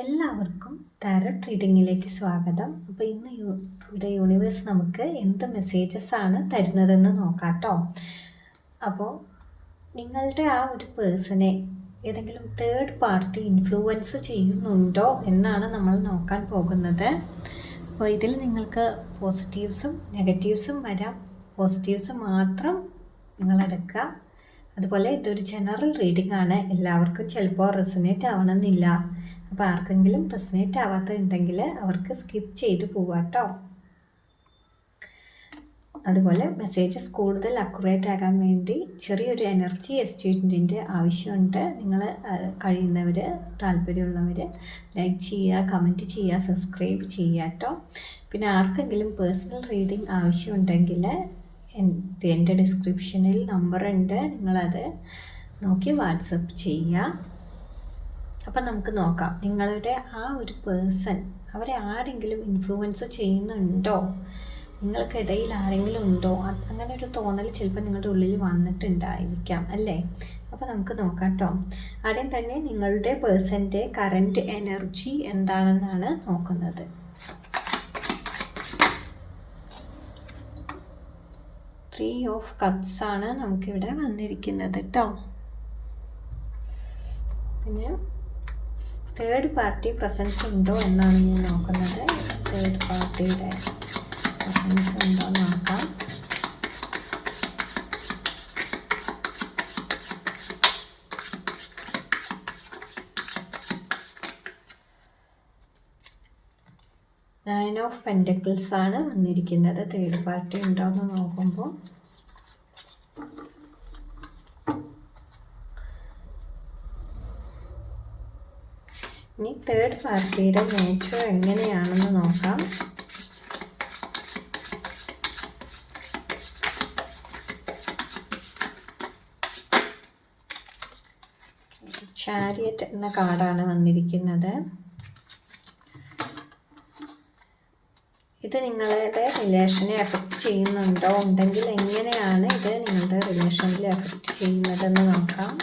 എല്ലാവർക്കും ടാരറ്റ് റീഡിങ്ങിലേക്ക് സ്വാഗതം. അപ്പോൾ ഇന്ന് ഇവിടെ യൂണിവേഴ്സ് നമുക്ക് എന്ത് മെസ്സേജസ് ആണ് തരുന്നതെന്ന് നോക്കാം കേട്ടോ അപ്പോൾ നിങ്ങളുടെ ആ ഒരു പേഴ്സണെ ഏതെങ്കിലും തേർഡ് പാർട്ടി ഇൻഫ്ലുവൻസ് ചെയ്യുന്നുണ്ടോ എന്നാണ് നമ്മൾ നോക്കാൻ പോകുന്നത്. അപ്പോൾ ഇതിൽ നിങ്ങൾക്ക് പോസിറ്റീവ്സും നെഗറ്റീവ്സും വരാം. പോസിറ്റീവ്സ് മാത്രം നിങ്ങളെടുക്കുക. അതുപോലെ ഇതൊരു ജനറൽ റീഡിംഗ് ആണ്. എല്ലാവർക്കും ചിലപ്പോൾ റെസനേറ്റ് ആവണമെന്നില്ല. അപ്പോൾ ആർക്കെങ്കിലും റെസനേറ്റ് ആവാത്തുണ്ടെങ്കിൽ അവർക്ക് സ്കിപ്പ് ചെയ്ത് പോവാട്ടോ അതുപോലെ മെസ്സേജസ് കൂടുതൽ അക്യുറേറ്റ് ആകാൻ വേണ്ടി ചെറിയൊരു എനർജി എസ്റ്റേറ്റിന്റെ ആവശ്യമുണ്ട്. നിങ്ങൾ കഴിയുന്നവർ താല്പര്യമുള്ളവർ ലൈക്ക് ചെയ്യുക കമന്റ് ചെയ്യുക സബ്സ്ക്രൈബ് ചെയ്യുക കേട്ടോ പിന്നെ ആർക്കെങ്കിലും പേഴ്സണൽ റീഡിംഗ് ആവശ്യമുണ്ടെങ്കിൽ എന്റെ ഡിസ്ക്രിപ്ഷനിൽ നമ്പർ ഉണ്ട്. നിങ്ങളത് നോക്കി വാട്സപ്പ് ചെയ്യുക അപ്പം നമുക്ക് നോക്കാം. നിങ്ങളുടെ ആ ഒരു പേഴ്സൺ അവരെ ആരെങ്കിലും ഇൻഫ്ലുവൻസ് ചെയ്യുന്നുണ്ടോ? നിങ്ങൾക്കിടയിൽ ആരെങ്കിലും ഉണ്ടോ? അങ്ങനെ ഒരു തോന്നൽ ചിലപ്പോൾ നിങ്ങളുടെ ഉള്ളിൽ വന്നിട്ടുണ്ടായിരിക്കാം അല്ലേ? അപ്പോൾ നമുക്ക് നോക്കാം കേട്ടോ ആദ്യം തന്നെ നിങ്ങളുടെ പേഴ്സന്റെ കറന്റ് എനർജി എന്താണെന്നാണ് നോക്കുന്നത്. ത്രീ ഓഫ് കപ്സ് ആണ് നമുക്കിവിടെ വന്നിരിക്കുന്നത് കേട്ടോ പിന്നെ തേർഡ് പാർട്ടി പ്രസൻസ് ഉണ്ടോ എന്നാണ് ഞാൻ നോക്കുന്നത്. തേർഡ് പാർട്ടിയുടെ പ്രസൻസ് ഉണ്ടോ നോക്കാം നയൻ ഓഫ് പെൻഡക്കിൾസ് ആണ് വന്നിരിക്കുന്നത്. തേർഡ് പാർട്ടി ഉണ്ടോ എന്ന് നോക്കുമ്പോൾ ഇനി തേർഡ് പാർട്ടിയുടെ നേച്ചർ എങ്ങനെയാണെന്ന് നോക്കാം. ചാരിയറ്റ് എന്ന കാർഡാണ് വന്നിരിക്കുന്നത്. ഇത് നിങ്ങളുടെ റിലേഷനെ എഫക്റ്റ് ചെയ്യുന്നുണ്ടോ? ഉണ്ടെങ്കിൽ എങ്ങനെയാണ് ഇത് നിങ്ങളുടെ റിലേഷനിൽ എഫക്റ്റ് ചെയ്യുന്നതെന്ന് നോക്കാം.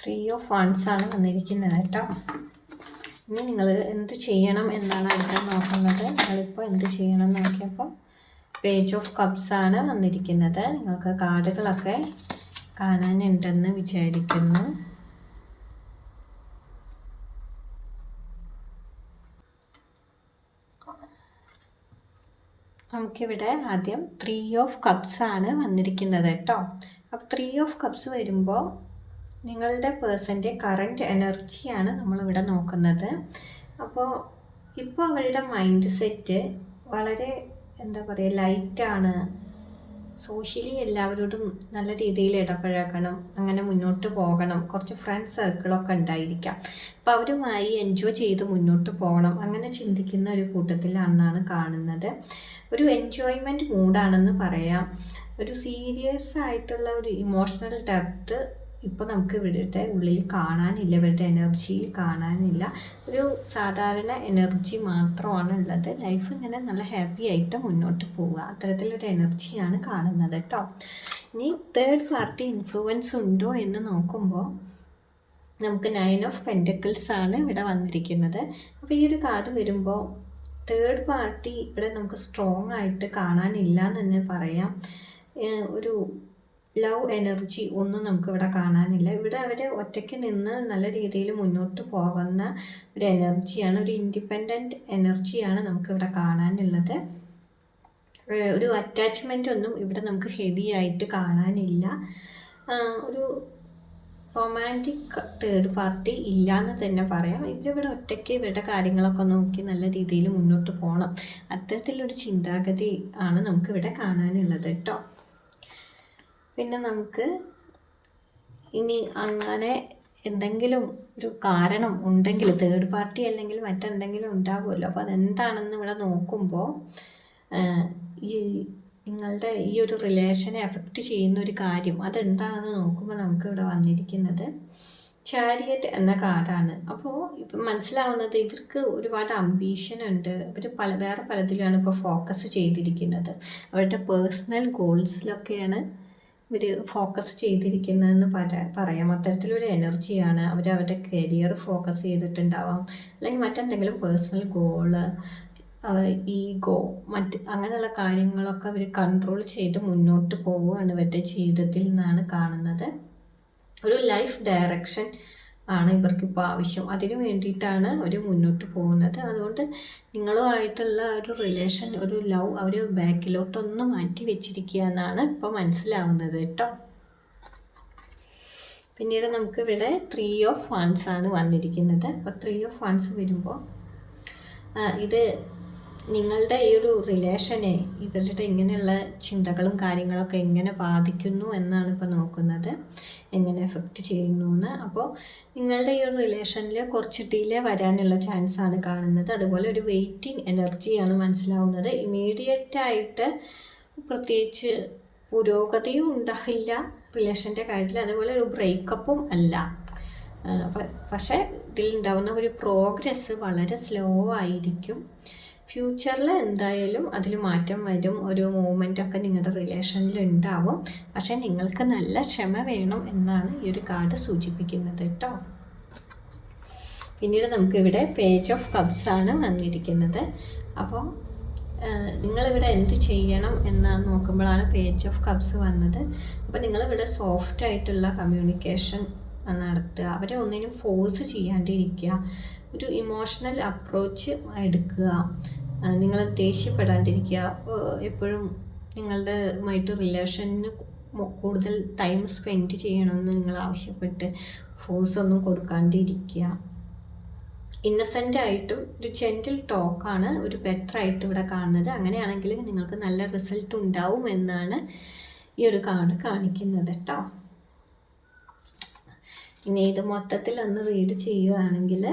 ത്രീ ഓഫ് ആണ് വന്നിരിക്കുന്നത് കേട്ടോ. ഇനി നിങ്ങൾ എന്ത് ചെയ്യണം എന്നാണ് അടുത്ത നോക്കുന്നത്. നിങ്ങളിപ്പോൾ എന്ത് ചെയ്യണം നോക്കിയപ്പോൾ പേജ് ഓഫ് കപ്സ് ആണ് വന്നിരിക്കുന്നത്. നിങ്ങൾക്ക് കാർഡുകളൊക്കെ കാണാനുണ്ടെന്ന് വിചാരിക്കുന്നു. നമുക്കിവിടെ ആദ്യം ത്രീ ഓഫ് കപ്സ് ആണ് വന്നിരിക്കുന്നത് കേട്ടോ. അപ്പോൾ ത്രീ ഓഫ് കപ്സ് വരുമ്പോൾ നിങ്ങളുടെ പേഴ്സന്റെ കറന്റ് എനർജിയാണ് നമ്മളിവിടെ നോക്കുന്നത്. അപ്പോൾ ഇപ്പോൾ അവരുടെ മൈൻഡ് സെറ്റ് വളരെ എന്താ പറയുക ലൈറ്റാണ്. സോഷ്യലി എല്ലാവരോടും നല്ല രീതിയിൽ ഇടപഴകണം അങ്ങനെ മുന്നോട്ട് പോകണം. കുറച്ച് ഫ്രണ്ട് സർക്കിളൊക്കെ ഉണ്ടായിരിക്കാം. അപ്പോൾ അവരുമായി എൻജോയ് ചെയ്ത് മുന്നോട്ട് പോകണം. അങ്ങനെ ചിന്തിക്കുന്ന ഒരു കൂട്ടത്തിലാണെന്നാണ് കാണുന്നത്. ഒരു എൻജോയ്മെന്റ് മൂഡാണെന്ന് പറയാം. ഒരു സീരിയസ് ആയിട്ടുള്ള ഒരു ഇമോഷണൽ ഡെപ്ത് ഇപ്പോൾ നമുക്ക് ഇവിടുത്തെ ഉള്ളിൽ കാണാനില്ല ഇവരുടെ എനർജിയിൽ കാണാനില്ല. ഒരു സാധാരണ എനർജി മാത്രമാണ് ഉള്ളത്. ലൈഫ് ഇങ്ങനെ നല്ല ഹാപ്പി ആയിട്ട് മുന്നോട്ട് പോവുക. അത്തരത്തിലൊരു എനർജിയാണ് കാണുന്നത് കേട്ടോ ഇനി തേർഡ് പാർട്ടി ഇൻഫ്ലുവൻസ് ഉണ്ടോ എന്ന് നോക്കുമ്പോൾ നമുക്ക് നയൻ ഓഫ് പെന്റക്കിൾസ് ആണ് ഇവിടെ വന്നിരിക്കുന്നത്. അപ്പോൾ ഈ ഒരു കാർഡ് വരുമ്പോൾ തേർഡ് പാർട്ടി ഇവിടെ നമുക്ക് സ്ട്രോങ് ആയിട്ട് കാണാനില്ല എന്ന് തന്നെ പറയാം. ഒരു ലവ് എനർജി ഒന്നും നമുക്കിവിടെ കാണാനില്ല. ഇവിടെ അവർ ഒറ്റയ്ക്ക് നിന്ന് നല്ല രീതിയിൽ മുന്നോട്ട് പോകുന്ന ഒരു എനർജിയാണ് ഒരു ഇൻഡിപെൻഡന്റ് എനർജിയാണ് നമുക്കിവിടെ കാണാനുള്ളത്. ഒരു അറ്റാച്ച്മെന്റ് ഒന്നും ഇവിടെ നമുക്ക് ഹെവി ആയിട്ട് കാണാനില്ല. ഒരു റൊമാന്റിക് തേർഡ് പാർട്ടി ഇല്ല എന്ന് തന്നെ പറയാം. ഇവരിവിടെ ഒറ്റയ്ക്ക് ഇവരുടെ കാര്യങ്ങളൊക്കെ നോക്കി നല്ല രീതിയിൽ മുന്നോട്ട് പോകണം. അത്തരത്തിലൊരു ചിന്താഗതി ആണ് നമുക്കിവിടെ കാണാനുള്ളത് കേട്ടോ. പിന്നെ നമുക്ക് ഇനി അങ്ങനെ എന്തെങ്കിലും ഒരു കാരണം ഉണ്ടെങ്കിൽ തേർഡ് പാർട്ടി അല്ലെങ്കിൽ മറ്റെന്തെങ്കിലും ഉണ്ടാകുമല്ലോ അപ്പോൾ അതെന്താണെന്ന് ഇവിടെ നോക്കുമ്പോൾ ഈ നിങ്ങളുടെ ഈ ഒരു റിലേഷനെ എഫക്റ്റ് ചെയ്യുന്ന ഒരു കാര്യം അതെന്താണെന്ന് നോക്കുമ്പോൾ നമുക്ക് ഇവിടെ വന്നിരിക്കുന്നത് ചാരിയറ്റ് എന്ന കാർഡാണ് അപ്പോൾ ഇപ്പം മനസ്സിലാവുന്നത് ഇവർക്ക് ഒരുപാട് അംബീഷൻ ഉണ്ട്. ഇവർ പല വേറെ പലതിലാണ് ഇപ്പോൾ ഫോക്കസ് ചെയ്തിരിക്കുന്നത്. അവരുടെ പേഴ്സണൽ ഗോൾസിലൊക്കെയാണ് ഇവർ ഫോക്കസ് ചെയ്തിരിക്കുന്നതെന്ന് പറയാം. അത്തരത്തിലൊരു എനർജിയാണ് അവർ അവരുടെ കരിയർ ഫോക്കസ് ചെയ്തിട്ടുണ്ടാവാം. അല്ലെങ്കിൽ മറ്റെന്തെങ്കിലും പേഴ്സണൽ ഗോൾ ഈഗോ മറ്റ് അങ്ങനെയുള്ള കാര്യങ്ങളൊക്കെ അവർ കൺട്രോൾ ചെയ്ത് മുന്നോട്ട് പോവുകയാണ് ഇവരുടെ ജീവിതത്തിൽ നിന്നാണ് കാണുന്നത്. ഒരു ലൈഫ് ഡയറക്ഷൻ ആണ് ഇവർക്കിപ്പോൾ ആവശ്യം. അതിനു വേണ്ടിയിട്ടാണ് അവർ മുന്നോട്ട് പോകുന്നത്. അതുകൊണ്ട് നിങ്ങളുമായിട്ടുള്ള ഒരു റിലേഷൻ ഒരു ലവ് അവർ ബാക്കിലോട്ടൊന്ന് മാറ്റി വെച്ചിരിക്കുക എന്നാണ് ഇപ്പോൾ മനസ്സിലാവുന്നത് കേട്ടോ. പിന്നീട് നമുക്ക് ഇവിടെ ത്രീ ഓഫ് വൺസ് ആണ് വന്നിരിക്കുന്നത്. അപ്പോൾ ത്രീ ഓഫ് വൺസ് വരുമ്പോൾ ഇത് നിങ്ങളുടെ ഈ ഒരു റിലേഷനെ ഇവരുടെ ഇങ്ങനെയുള്ള ചിന്തകളും കാര്യങ്ങളൊക്കെ എങ്ങനെ ബാധിക്കുന്നു എന്നാണ് ഇപ്പോൾ നോക്കുന്നത്. എങ്ങനെ എഫക്റ്റ് ചെയ്യുന്നു എന്ന്. അപ്പോൾ നിങ്ങളുടെ ഈ ഒരു റിലേഷനിൽ കുറച്ച് ഡിലേ വരാനുള്ള ചാൻസ് ആണ് കാണുന്നത്. അതുപോലെ ഒരു വെയിറ്റിംഗ് എനർജിയാണ് മനസ്സിലാവുന്നത്. ഇമീഡിയറ്റ് ആയിട്ട് പ്രത്യേകിച്ച് പുരോഗതിയും ഉണ്ടാകില്ല റിലേഷന്റെ കാര്യത്തിൽ അതുപോലെ ഒരു ബ്രേക്കപ്പും അല്ല. പക്ഷേ ഇതിലുണ്ടാവുന്ന ഒരു പ്രോഗ്രസ് വളരെ സ്ലോ ആയിരിക്കും. ഫ്യൂച്ചറിൽ എന്തായാലും അതിൽ മാറ്റം വരും. ഒരു മൂവ്മെന്റ് ഒക്കെ നിങ്ങളുടെ റിലേഷനിൽ ഉണ്ടാവും പക്ഷേ നിങ്ങൾക്ക് നല്ല ക്ഷമ വേണം എന്നാണ് ഈ ഒരു കാർഡ് സൂചിപ്പിക്കുന്നത് കേട്ടോ പിന്നീട് നമുക്കിവിടെ പേജ് ഓഫ് കപ്സ് ആണ് വന്നിരിക്കുന്നത്. അപ്പോൾ നിങ്ങളിവിടെ എന്ത് ചെയ്യണം എന്നാണ് നോക്കുമ്പോഴാണ് പേജ് ഓഫ് കപ്സ് വന്നത്. അപ്പോൾ നിങ്ങളിവിടെ സോഫ്റ്റ് ആയിട്ടുള്ള കമ്മ്യൂണിക്കേഷൻ നടത്തുക. അവരെ ഒന്നിനും ഫോഴ്സ് ചെയ്യാണ്ടിരിക്കുക. ഒരു ഇമോഷണൽ അപ്രോച്ച് എടുക്കുക. നിങ്ങൾ ദേഷ്യപ്പെടാണ്ടിരിക്കുക. എപ്പോഴും നിങ്ങളുടെ മറ്റു റിലേഷന് കൂടുതൽ ടൈം സ്പെൻഡ് ചെയ്യണമെന്ന് നിങ്ങൾ ആവശ്യപ്പെട്ട് ഫോഴ്സ് ഒന്നും കൊടുക്കാണ്ടിരിക്കുക. ഇന്നസെന്റ് ആയിട്ടും ഒരു ജെന്റിൽ ടോക്കാണ് ഒരു ബെറ്റർ ആയിട്ട് ഇവിടെ കാണുന്നത്. അങ്ങനെയാണെങ്കിൽ നിങ്ങൾക്ക് നല്ല റിസൾട്ട് ഉണ്ടാവും എന്നാണ് ഈ ഒരു കാർഡ് കാണിക്കുന്നത് കേട്ടോ. ഇനി ഇത് മൊത്തത്തിൽ ഒന്ന് റീഡ് ചെയ്യുകയാണെങ്കിൽ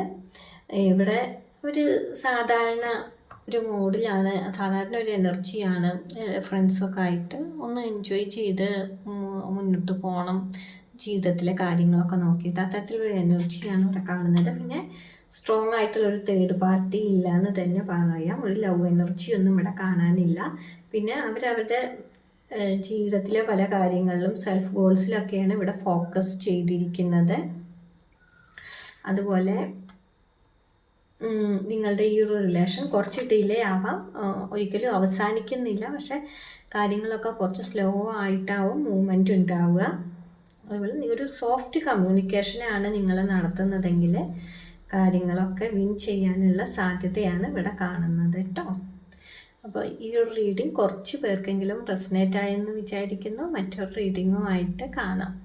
ഇവിടെ ഒരു സാധാരണ ഒരു മൂഡിലാണ് സാധാരണ ഒരു എനർജിയാണ് ഫ്രണ്ട്സൊക്കെ ആയിട്ട് ഒന്ന് എൻജോയ് ചെയ്ത് മുന്നോട്ട് പോകണം ജീവിതത്തിലെ കാര്യങ്ങളൊക്കെ നോക്കിയിട്ട് അത്തരത്തിലൊരു എനർജിയാണ് ഇവിടെ കാണുന്നത്. പിന്നെ സ്ട്രോങ് ആയിട്ടുള്ള ഒരു തേർഡ് പാർട്ടി ഇല്ല എന്ന് തന്നെ പറയാം. ഒരു ലവ് എനർജി ഒന്നും ഇവിടെ കാണാനില്ല. പിന്നെ അവരവരുടെ ജീവിതത്തിലെ പല കാര്യങ്ങളിലും സെൽഫ് ഗോൾസിലൊക്കെയാണ് ഇവിടെ ഫോക്കസ് ചെയ്തിരിക്കുന്നത്. അതുപോലെ നിങ്ങളുടെ ഈ ഒരു റിലേഷൻ കുറച്ച് ഡിലേ ആവാം. ഒരിക്കലും അവസാനിക്കുന്നില്ല. പക്ഷേ കാര്യങ്ങളൊക്കെ കുറച്ച് സ്ലോ ആയിട്ടാവും മൂവ്മെന്റ് ഉണ്ടാവുക. അതുപോലെ ഒരു സോഫ്റ്റ് കമ്മ്യൂണിക്കേഷനാണ് നിങ്ങൾ നടത്തുന്നതെങ്കിൽ കാര്യങ്ങളൊക്കെ വിൻ ചെയ്യാനുള്ള സാധ്യതയാണ് ഇവിടെ കാണുന്നത് കേട്ടോ അപ്പോൾ ഈ ഒരു റീഡിങ് കുറച്ച് പേർക്കെങ്കിലും റെസനേറ്റ് ആയെന്ന് വിചാരിക്കുന്നു. മറ്റൊരു റീഡിങ്ങുമായിട്ട് കാണാം.